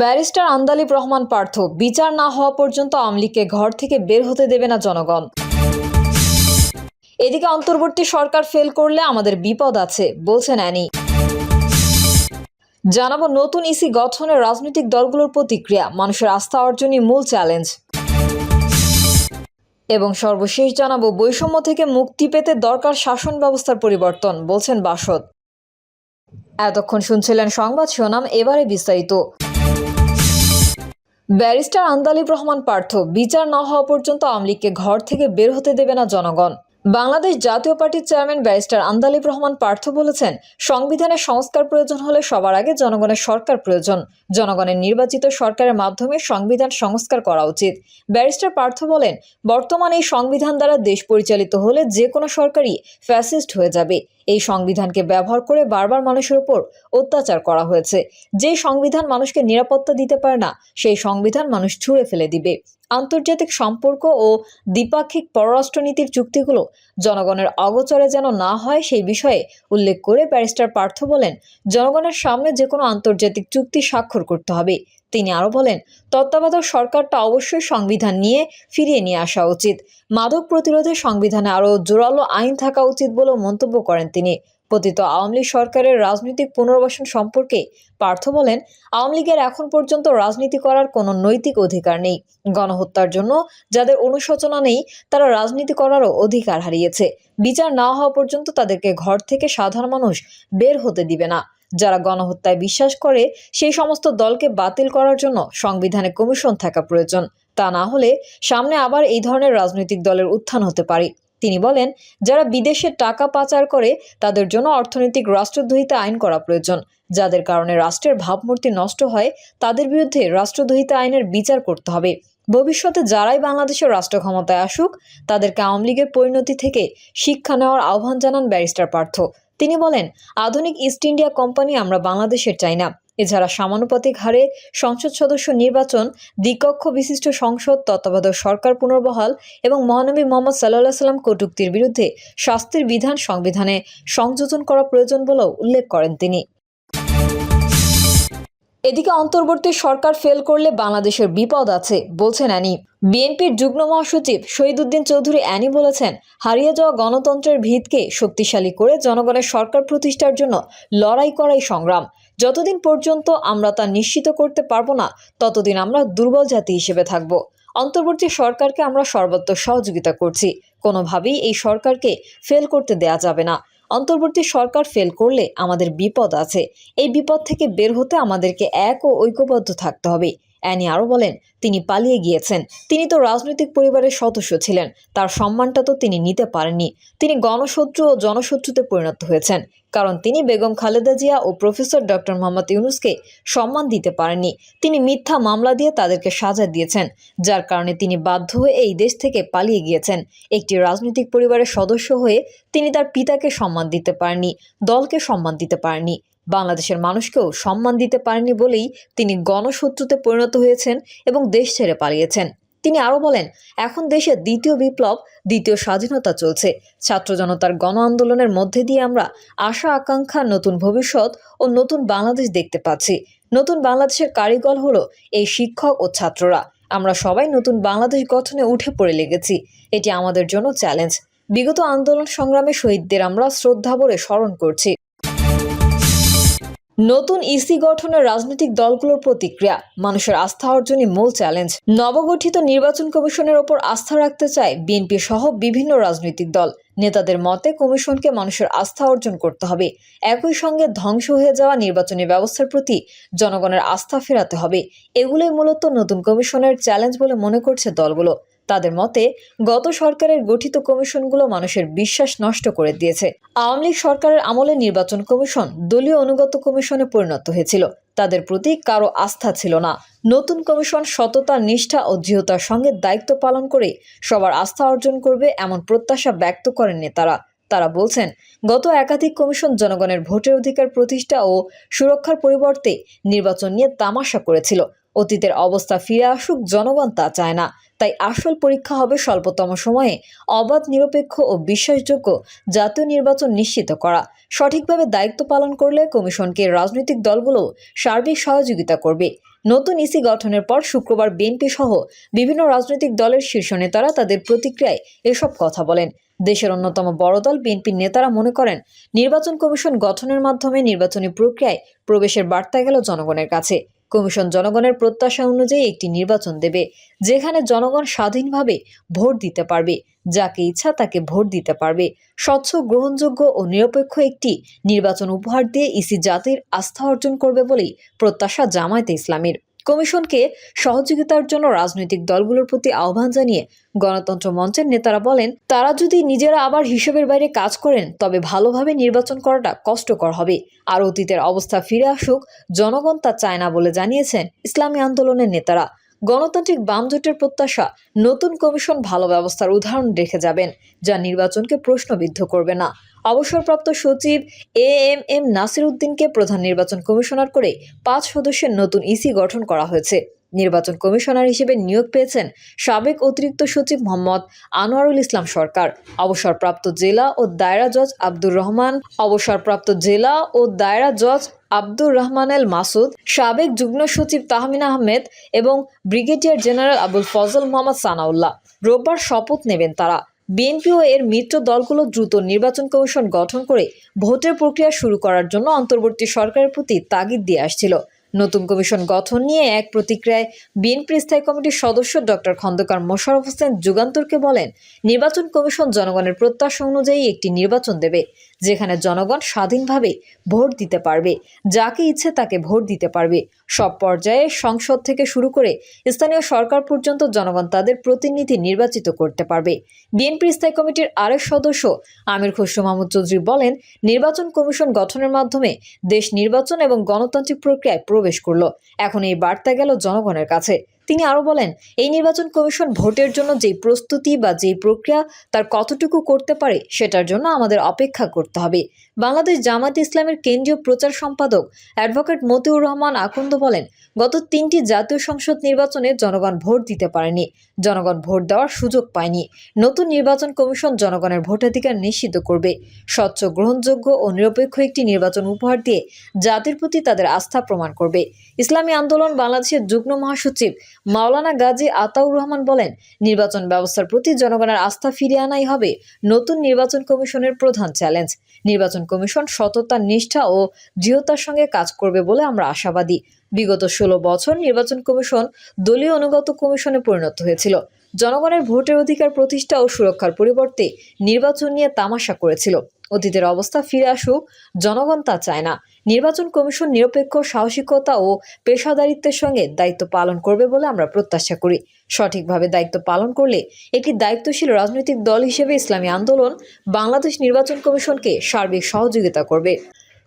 Barrister Andalib Rahman Partha, বিচার না হওয়া পর্যন্ত আমলিকে ঘর থেকে বের হতে দেবে না জনগণ। এদিকে অন্তর্বর্তী সরকার ফেল করলে আমাদের বিপদ আছে, বলছেন অ্যানি। জানাব নতুন ইসি গঠনের রাজনৈতিক দলগুলোর প্রতিক্রিয়া, মানুষের আস্থা অর্জনই মূল চ্যালেঞ্জ এবং সর্বশেষ জানাব, বৈষম্য থেকে মুক্তি পেতে দরকার শাসন ব্যবস্থার পরিবর্তন, বলছেন বাসদ। এতক্ষণ শুনছিলেন সংবাদ শিরোনাম, এবারে বিস্তারিত। ব্যারিস্টার আন্দালিব রহমান পার্থ বিচার না হওয়া পর্যন্ত আওয়ামী লীগকে ঘর থেকে বের হতে দেবে না জনগণ। বাংলাদেশ জাতীয় পার্টির চেয়ারম্যান ব্যারিস্টার আন্দালিব রহমান পার্থ বলেছেন, সংবিধানের সংস্কার প্রয়োজন হলে সবার আগে জনগণের সরকার প্রয়োজন। জনগণের নির্বাচিত সরকারের মাধ্যমে সংবিধান সংস্কার করা উচিত। ব্যারিস্টার পার্থ বলেন, বর্তমানে এই সংবিধান দ্বারা দেশ পরিচালিত হলে যে কোনো সরকারই ফ্যাসিস্ট হয়ে যাবে। এই সংবিধানকে ব্যবহার করে বারবার মানুষের উপর অত্যাচার করা হয়েছে। যে সংবিধান মানুষকে নিরাপত্তা দিতে পারে না, সেই সংবিধান মানুষ ছুঁড়ে ফেলে দিবে। আন্তর্জাতিক সম্পর্ক ও দ্বিপাক্ষিক পররাষ্ট্রনীতির চুক্তিগুলো জনগণের অগোচরে যেন না হয়, সেই বিষয়ে উল্লেখ করে ব্যারিস্টার পার্থ বলেন, জনগণের সামনে যে কোনো আন্তর্জাতিক চুক্তি স্বাক্ষর করতে হবে। তিনি আরও বলেন, তত্ত্বাবধায়ক সরকারটা অবশ্যই সংবিধান নিয়ে ফিরিয়ে নিয়ে আসা উচিত। মাদক প্রতিরোধে সংবিধানে আরও জোরালো আইন থাকা উচিত বলেও মন্তব্য করেন তিনি। পতিত আওয়ামী লীগ সরকারের রাজনৈতিক পুনর্বাসন সম্পর্কে পার্থ বলেন, আওয়ামী লীগের এখন পর্যন্ত রাজনীতি করার কোনো নৈতিক অধিকার নেই। গণহত্যার জন্য যাদের অনুশোচনা নেই, তারা রাজনীতি করারও অধিকার হারিয়েছে। বিচার না হওয়া পর্যন্ত তাদেরকে ঘর থেকে সাধারণ মানুষ বের হতে দিবে না। যারা গণহত্যায় বিশ্বাস করে, সেই সমস্ত দলকে বাতিল করার জন্য সংবিধানে কমিশন থাকা প্রয়োজন। তা না হলে সামনে আবার এই ধরনের রাজনৈতিক দলের উত্থান হতে পারে। তিনি বলেন, যারা বিদেশে টাকা পাচার করে, তাদের জন্য অর্থনৈতিক রাষ্ট্রদ্রোহিতা আইন করা প্রয়োজন। যাদের কারণে রাষ্ট্রের ভাবমূর্তি নষ্ট হয়, তাদের বিরুদ্ধে রাষ্ট্রদ্রোহিতা আইনের বিচার করতে হবে। ভবিষ্যতে যারাই বাংলাদেশের রাষ্ট্র ক্ষমতায় আসুক, তাদেরকে আওয়ামী লীগের পরিণতি থেকে শিক্ষা নেওয়ার আহ্বান জানান ব্যারিস্টার পার্থ। তিনি বলেন, আধুনিক ইস্ট ইন্ডিয়া কোম্পানি আমরা বাংলাদেশের চাই না। এছাড়া সমানুপাতিক হারে সংসদ সদস্য নির্বাচন, দ্বিকক্ষ বিশিষ্ট সংসদ, তত্ত্বাবধায়ক সরকার পুনর্বহাল এবং মহানবী মোহাম্মদ সাল্লাহ সাল্লাম কটুক্তির বিরুদ্ধে শাস্তির বিধান সংবিধানে সংযোজন করা প্রয়োজন বলেও উল্লেখ করেন তিনি। এদিকে অন্তর্বর্তী সরকার ফেল করলে বাংলাদেশের বিপদ আছে, বলছেন অ্যানি। বিএনপির যুগ্ম মহাসচিব শহীদুদ্দিন চৌধুরী অ্যানি বলেছেন, হারিয়ে যাওয়া গণতন্ত্রের ভিতকে শক্তিশালী করে জনগণের সরকার প্রতিষ্ঠার জন্য লড়াই করাই সংগ্রাম। যতদিন পর্যন্ত আমরা তা নিশ্চিত করতে পারব না, ততদিন আমরা দুর্বল জাতি হিসেবে থাকব। অন্তর্বর্তী সরকারকে আমরা সর্বত্র সহযোগিতা করছি, কোনোভাবেই এই সরকারকে ফেল করতে দেয়া যাবে না। অন্তর্বর্তী সরকার ফেল করলে আমাদের বিপদ আছে। এই বিপদ থেকে বের হতে আমাদেরকে এক ও ঐক্যবদ্ধ থাকতে হবে। অ্যানি আরও বলেন, তিনি পালিয়ে গিয়েছেন। তিনি তো রাজনৈতিক পরিবারের সদস্য ছিলেন। তার সম্মানটা তো তিনি নিতে পারেননি। তিনি গণশত্রু ও জনশত্রুতে পরিণত হয়েছেন। কারণ তিনি বেগম খালেদা জিয়া ও প্রফেসর ডক্টর মোহাম্মদ ইউনুসকে সম্মান দিতে পারেননি। তিনি মিথ্যা মামলা দিয়ে তাদেরকে সাজা দিয়েছেন, যার কারণে তিনি বাধ্য হয়ে এই দেশ থেকে পালিয়ে গিয়েছেন। একটি রাজনৈতিক পরিবারের সদস্য হয়ে তিনি তার পিতাকে সম্মান দিতে পারেননি, দলকে সম্মান দিতে পারেননি। বাংলাদেশের মানুষকেও সম্মান দিতে পারেননি বলেই তিনি গণশত্রুতে পরিণত হয়েছেন এবং দেশ ছেড়ে পালিয়েছেন। তিনি আরও বলেন, এখন দেশে দ্বিতীয় বিপ্লব, দ্বিতীয় স্বাধীনতা চলছে। ছাত্র জনতার গণ আন্দোলনের মধ্যে দিয়ে আমরা আশা, আকাঙ্ক্ষা, নতুন ভবিষ্যৎ ও নতুন বাংলাদেশ দেখতে পাচ্ছি। নতুন বাংলাদেশের কারিগর হলো এই শিক্ষক ও ছাত্ররা। আমরা সবাই নতুন বাংলাদেশ গঠনে উঠে পড়ে লেগেছি। এটি আমাদের জন্য চ্যালেঞ্জ। বিগত আন্দোলন সংগ্রামে শহীদদের আমরা শ্রদ্ধাভরে স্মরণ করছি। নতুন ইসি গঠনের রাজনৈতিক দলগুলোর প্রতিক্রিয়া, মানুষের আস্থা অর্জনই মূল চ্যালেঞ্জ নবগঠিত নির্বাচন কমিশনের ওপর আস্থা রাখতে চায় বিএনপি সহ বিভিন্ন রাজনৈতিক দল। নেতাদের মতে, কমিশনকে মানুষের আস্থা অর্জন করতে হবে। একই সঙ্গে ধ্বংস হয়ে যাওয়া নির্বাচনী ব্যবস্থার প্রতি জনগণের আস্থা ফেরাতে হবে। এগুলোই মূলত নতুন কমিশনের চ্যালেঞ্জ বলে মনে করছে দলগুলো। তাদের মতে, গত সরকারের গঠিত কমিশনগুলো মানুষের বিশ্বাস নষ্ট করে দিয়েছে। আওয়ামী লীগ সরকারের আমলে নির্বাচন কমিশন দলীয় অনুগত কমিশনে পরিণত হয়েছিল। তাদের প্রতি কারও আস্থা ছিল না। নতুন কমিশন সততা নিষ্ঠা ও দৃঢ়তার সঙ্গে দায়িত্ব পালন করে সবার আস্থা অর্জন করবে এমন প্রত্যাশা ব্যক্ত করেন নেতারা। তারা বলছেন, গত একাধিক কমিশন জনগণের ভোটের অধিকার প্রতিষ্ঠা ও সুরক্ষার পরিবর্তে নির্বাচন নিয়ে তামাশা করেছিল। অতীতের অবস্থা ফিরে আসুক, জনগণ তা চায় না। তাই আসল পরীক্ষা হবে স্বল্পতম সময়ে অবাধ, নিরপেক্ষ ও বিশ্বাসযোগ্য জাতীয় নির্বাচন নিশ্চিত করা। সঠিকভাবে দায়িত্ব পালন করলে কমিশনকে রাজনৈতিক দলগুলো সার্বিক সহযোগিতা করবে। নতুন ইসি গঠনের পর শুক্রবার বিএনপি সহ বিভিন্ন রাজনৈতিক দলের শীর্ষ নেতারা তাদের প্রতিক্রিয়ায় এসব কথা বলেন। দেশের অন্যতম বড় দল বিএনপির নেতারা মনে করেন, নির্বাচন কমিশন গঠনের মাধ্যমে নির্বাচনী প্রক্রিয়ায় প্রবেশের বার্তা গেল জনগণের কাছে। কমিশন জনগণের প্রত্যাশা অনুযায়ী একটি নির্বাচন দেবে, যেখানে জনগণ স্বাধীনভাবে ভোট দিতে পারবে, যাকে ইচ্ছা তাকে ভোট দিতে পারবে। স্বচ্ছ, গ্রহণযোগ্য ও নিরপেক্ষ একটি নির্বাচন উপহার দিয়ে ইসি জাতির আস্থা অর্জন করবে বলেই প্রত্যাশা জামায়াতে ইসলামীর। কমিশনকে সহযোগিতার জন্য রাজনৈতিক দলগুলোর প্রতি আহ্বান জানিয়ে গণতন্ত্র মঞ্চের নেতারা বলেন, তারা যদি নিজেরা আবার হিসেবের বাইরে কাজ করেন, তবে ভালোভাবে নির্বাচন করাটা কষ্টকর হবে। আর অতীতের অবস্থা ফিরে আসুক, জনগণ তা চায় না বলে জানিয়েছেন ইসলামী আন্দোলনের নেতারা। গণতান্ত্রিক বাম জোটের প্রত্যাশা, নতুন কমিশন ভালো ব্যবস্থার উদাহরণ রেখে যাবেন, যা নির্বাচনকে প্রশ্নবিদ্ধ করবে না। অবসরপ্রাপ্ত সচিব এ এম এম নাসির উদ্দিনকে প্রধান নির্বাচন কমিশনার করে পাঁচ সদস্যের নতুন ইসি গঠন করা হয়েছে। নির্বাচন কমিশনার হিসেবে নিয়োগ পেয়েছেন সাবেক অতিরিক্ত সচিব মোহাম্মদ আনোয়ারুল ইসলাম সরকার, অবসরপ্রাপ্ত জেলা ও দায়রা জজ আব্দুর রহমান, অবসরপ্রাপ্ত জেলা ও দায়রা জজ আব্দুর রহমান এল মাসুদ, সাবেক যুগ্ম সচিব তাহমিন আহমেদ এবং ব্রিগেডিয়ার জেনারেল আবুল ফজল মোহাম্মদ সানাউল্লাহ। রোববার শপথ নেবেন তারা। বিএনপি ও এর মিত্র দলগুলো দ্রুত নির্বাচন কমিশন গঠন করে ভোটের প্রক্রিয়া শুরু করার জন্য অন্তর্বর্তী সরকারের প্রতি তাগিদ দিয়ে আসছিল। নতুন কমিশন গঠন নিয়ে এক প্রতিক্রিয়ায় বিএনপি স্থায়ী কমিটির সদস্য ডক্টর খন্দকার মোশাররফ হোসেন যুগান্তরকে বলেন, নির্বাচন কমিশন জনগণের প্রত্যাশা অনুযায়ী একটি নির্বাচন দেবে। যেখানে জনগণ স্বাধীনভাবে ভোট দিতে পারবে, যাকে ইচ্ছে তাকে ভোট দিতে পারবে। সব পর্যায়ে সংসদ থেকে শুরু করে স্থানীয় সরকার পর্যন্ত জনগণ তাদের প্রতিনিধি নির্বাচিত করতে পারবে। বিএনপি স্থায়ী কমিটির আরেক সদস্য আমির খসরু মাহমুদ চৌধুরী বলেন, নির্বাচন কমিশন গঠনের মাধ্যমে দেশ নির্বাচন এবং গণতান্ত্রিক প্রক্রিয়ায় প্রবেশ করল। এখন এই বার্তা গেল জনগণের কাছে। তিনি আরও বলেন, এই নির্বাচন কমিশন ভোটের জন্য যে প্রস্তুতি বা যে প্রক্রিয়া তার কতটুকু করতে পারে সেটার জন্য আমাদের অপেক্ষা করতে হবে। বাংলাদেশ জামাত ইসলামের কেন্দ্রীয় প্রচার সম্পাদক অ্যাডভোকেট মতিউর রহমান আকন্দ বলেন, গত তিনটি জাতীয় সংসদ নির্বাচনে জনগণ ভোট দিতে পারেনি। জনগণ ভোট দেওয়ার সুযোগ পায়নি। নতুন নির্বাচন কমিশন জনগণের ভোটাধিকার নিশ্চিত করবে। স্বচ্ছ, গ্রহণযোগ্য ও নিরপেক্ষ একটি নির্বাচন উপহার দিয়ে জাতির প্রতি তাদের আস্থা প্রমাণ করবে। ইসলামী আন্দোলন বাংলাদেশের যুগ্ম মহাসচিব মাওলানা গাজী আতাউর রহমান বলেন, নির্বাচন ব্যবস্থার প্রতি জনগণের আস্থা ফিরিয়ে আনাই হবে নতুন নির্বাচন কমিশনের প্রধান চ্যালেঞ্জ। নির্বাচন কমিশন সততা নিষ্ঠা ও দৃঢ়তার সঙ্গে কাজ করবে বলে আমরা আশাবাদী। বিগত ষোলো বছর নির্বাচন কমিশন দলীয় অনুগত কমিশনে পরিণত হয়েছিল। জনগণের ভোটের অধিকার প্রতিষ্ঠা ও সুরক্ষার পরিবর্তে নির্বাচন নিয়ে তামাশা করেছিল। অতীতের অবস্থা ফিরে আসুক, জনগণ তা চায় না। নির্বাচন কমিশন নিরপেক্ষ, সাহসিকতা ও পেশাদারিত্বের সঙ্গে দায়িত্ব পালন করবে বলে আমরা প্রত্যাশা করি। সঠিকভাবে দায়িত্ব পালন করলে একটি দায়িত্বশীল রাজনৈতিক দল হিসেবে ইসলামী আন্দোলন বাংলাদেশ নির্বাচন কমিশনকে সার্বিক সহযোগিতা করবে।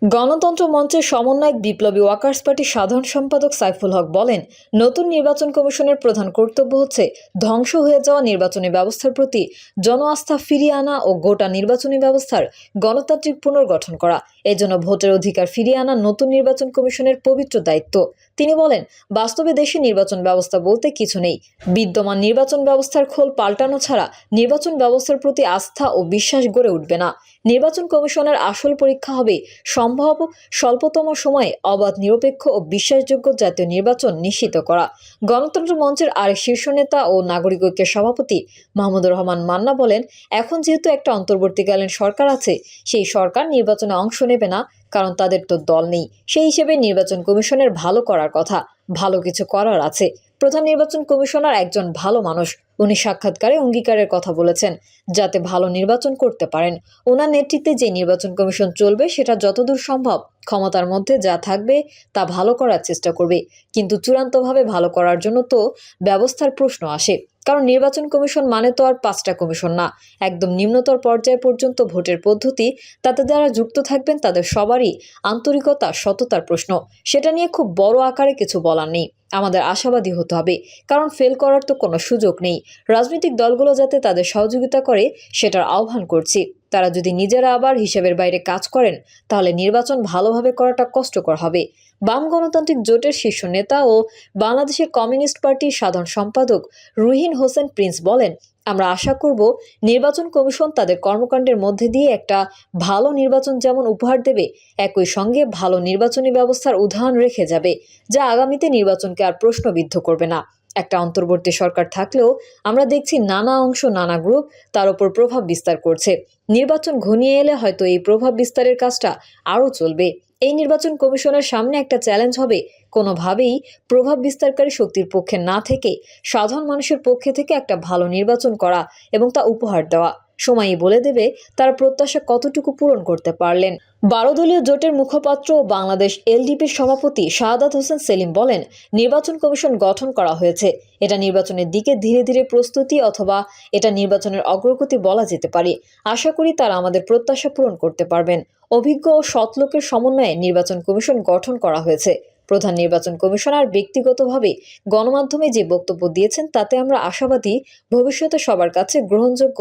গণতন্ত্র মঞ্চের সমন্বয়ক বিপ্লবী ওয়াকার্স পার্টির সাধারণ সম্পাদক সাইফুল হক বলেন, নতুন নির্বাচন কমিশনের প্রধান কর্তব্য হচ্ছে ধ্বংস হয়ে যাওয়া নির্বাচনী ব্যবস্থার প্রতি জন আস্থা ফিরিয়ে আনা ও গোটা নির্বাচনী ব্যবস্থার গণতান্ত্রিক পুনর্গঠন করা। এজন্য ভোটের অধিকার ফিরিয়ে আনা নতুন নির্বাচন কমিশনের পবিত্র দায়িত্ব। তিনি বলেন, বাস্তবে দেশে নির্বাচন ব্যবস্থা বলতে কিছু নেই। বিদ্যমান নির্বাচন ব্যবস্থার খোল পাল্টানো ছাড়া নির্বাচন ব্যবস্থার প্রতি আস্থা ও বিশ্বাস গড়ে উঠবে না। নির্বাচন কমিশনের আসল পরীক্ষা হবে সম্ভব স্বল্পতম সময়ে অবাধ, নিরপেক্ষ ও বিশ্বাসযোগ্য জাতীয় নির্বাচন নিশ্চিত করা। গণতন্ত্র মঞ্চের আরেক শীর্ষ নেতা ও নাগরিক ঐক্যের সভাপতি মাহমুদুর রহমান মান্না বলেন, এখন যেহেতু একটা অন্তর্বর্তীকালীন সরকার আছে, সেই সরকার নির্বাচনে অংশ নেবে না, কারণ তাদের তো দল নেই। সেই হিসেবে নির্বাচন কমিশনের ভালো করার কথা। ভালো কিছু করার আছে। প্রধান নির্বাচন কমিশনার একজন ভালো মানুষ। উনি সাক্ষাৎকারে অঙ্গীকারের কথা বলেছেন, যাতে ভালো নির্বাচন করতে পারেন। ওনার নেতৃত্বে যে নির্বাচন কমিশন চলবে, সেটা যতদূর সম্ভব, ক্ষমতার মধ্যে যা থাকবে, তা ভালো করার চেষ্টা করবে। কিন্তু চূড়ান্তভাবে ভালো করার জন্য তো ব্যবস্থার প্রশ্ন আসে। কারণ নির্বাচন কমিশন মানে তো আর পাঁচটা কমিশন না। একদম নিম্নতর পর্যায় পর্যন্ত ভোটের পদ্ধতি, তাতে যারা যুক্ত থাকবেন তাদের সবারই আন্তরিকতা, সততার প্রশ্ন। সেটা নিয়ে খুব বড় আকারে কিছু বলার নেই। আমাদের আশাবাদী হতে হবে, কারণ ফেল করার তো কোনো সুযোগ নেই। রাজনৈতিক দলগুলো যাতে তাদের সহযোগিতা করে, সেটার আহ্বান করছি। তারা যদি নিজেরা আবার হিসেবের বাইরে কাজ করেন, তাহলে নির্বাচন ভালোভাবে করাটা কষ্টকর হবে। বাম গণতান্ত্রিক জোটের শীর্ষ নেতা ও বাংলাদেশের কমিউনিস্ট পার্টির সাধারণ সম্পাদক রুহিন হোসেন প্রিন্স বলেন, আমরা আশা করব নির্বাচন কমিশন তাদের কর্মকাণ্ডের মধ্যে দিয়ে একটা ভালো নির্বাচন যেমন উপহার দেবে, একই সঙ্গে ভালো নির্বাচনী ব্যবস্থার উদাহরণ রেখে যাবে, যা আগামীতে নির্বাচনকে আর প্রশ্নবিদ্ধ করবে না। একটা অন্তর্বর্তী সরকার থাকলেও আমরা দেখছি নানা অংশ নানা গ্রুপ তার উপর প্রভাব বিস্তার করছে। নির্বাচন ঘনিয়ে এলে হয়তো এই প্রভাব বিস্তারের কাজটা আরও চলবে। এই নির্বাচন কমিশনের সামনে একটা চ্যালেঞ্জ হবে কোনোভাবেই প্রভাব বিস্তারকারী শক্তির পক্ষে না থেকে সাধারণ মানুষের পক্ষে থেকে একটা ভালো নির্বাচন করা এবং তা উপহার দেওয়া। সময়ই বলে দেবে তারা প্রত্যাশা কতটুকু পূরণ করতে পারলেন। বারো দলীয় জোটের মুখপাত্র ও বাংলাদেশ এলডিপির সভাপতি শাহাদাত হোসেন সেলিম বলেন, নির্বাচন কমিশন গঠন করা হয়েছে। এটা নির্বাচনের দিকে ধীরে ধীরে প্রস্তুতি অথবা এটা নির্বাচনের অগ্রগতি বলা যেতে পারে। আশা করি তারা আমাদের প্রত্যাশা পূরণ করতে পারবেন। অভিজ্ঞ ও সৎ লোকের সমন্বয়ে নির্বাচন কমিশন গঠন করা হয়েছে। প্রধান নির্বাচন কমিশনার ব্যক্তিগতভাবে গণমাধ্যমে যে বক্তব্য দিয়েছেন, তাতে আমরা আশাবাদী ভবিষ্যতে সবার কাছে গ্রহণযোগ্য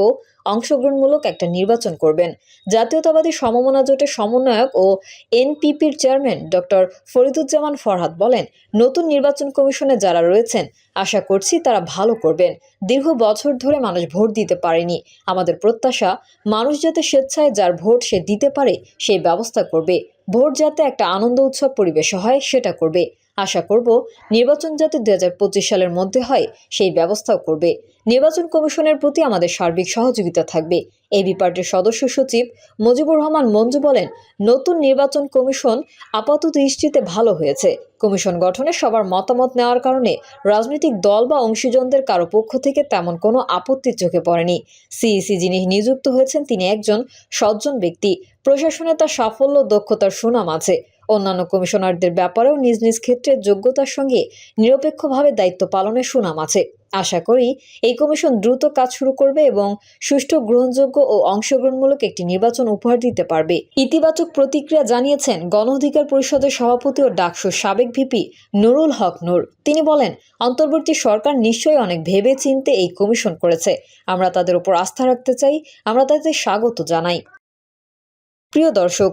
অংশগ্রহণমূলক একটা নির্বাচন করবেন। জাতীয়তাবাদী সমমনা জোটের সমন্বয়ক ও এনপিপির চেয়ারম্যান ডক্টর ফরিদুজ্জামান ফরহাদ বলেন, নতুন নির্বাচন কমিশনে যারা রয়েছেন, আশা করছি তারা ভালো করবেন। দীর্ঘ বছর ধরে মানুষ ভোট দিতে পারেনি। আমাদের প্রত্যাশা, মানুষ যাতে স্বেচ্ছায় যার ভোট সে দিতে পারে, সেই ব্যবস্থা করবে। ভোট যাতে একটা আনন্দ উৎসব পরিবেশ হয় সেটা করবে। আশা করব নির্বাচন যাতে দুই হাজার পঁচিশ সালের মধ্যে হয়, সেই ব্যবস্থাও করবে। নির্বাচন কমিশনের প্রতি আমাদের সার্বিক সহযোগিতা থাকবে। এবি পার্টির সদস্য সচিব মুজিবুর রহমান মঞ্জু বলেন, নতুন নির্বাচন কমিশন আপাত দৃষ্টিতে ভালো হয়েছে। কমিশন গঠনে সবার মতামত নেওয়ার কারণে রাজনৈতিক দল বা অংশীজনদের কারও পক্ষ থেকে তেমন কোনো আপত্তির চোখে পড়েনি। সিইসি যিনি নিযুক্ত হয়েছেন, তিনি একজন সজ্জন ব্যক্তি। প্রশাসনে তার সাফল্য, দক্ষতার সুনাম আছে। অন্যান্য কমিশনারদের ব্যাপারেও নিজ নিজ ক্ষেত্রে যোগ্যতার সঙ্গে নিরপেক্ষভাবে দায়িত্ব পালনের সুনাম আছে। আশা করি এই কমিশন দ্রুত কাজ শুরু করবে এবং সুষ্ঠু গ্রহণযোগ্য ও অংশগ্রহণমূলক একটি নির্বাচন উপহার দিতে পারবে। ইতিবাচক প্রতিক্রিয়া জানিয়েছেন গণ অধিকার পরিষদের সভাপতি ও ডাকসুর সাবেক ভিপি নুরুল হক নূর। তিনি বলেন, অন্তর্বর্তী সরকার নিশ্চয়ই অনেক ভেবে চিনতে এই কমিশন করেছে। আমরা তাদের উপর আস্থা রাখতে চাই, আমরা তাদের স্বাগত জানাই। প্রিয় দর্শক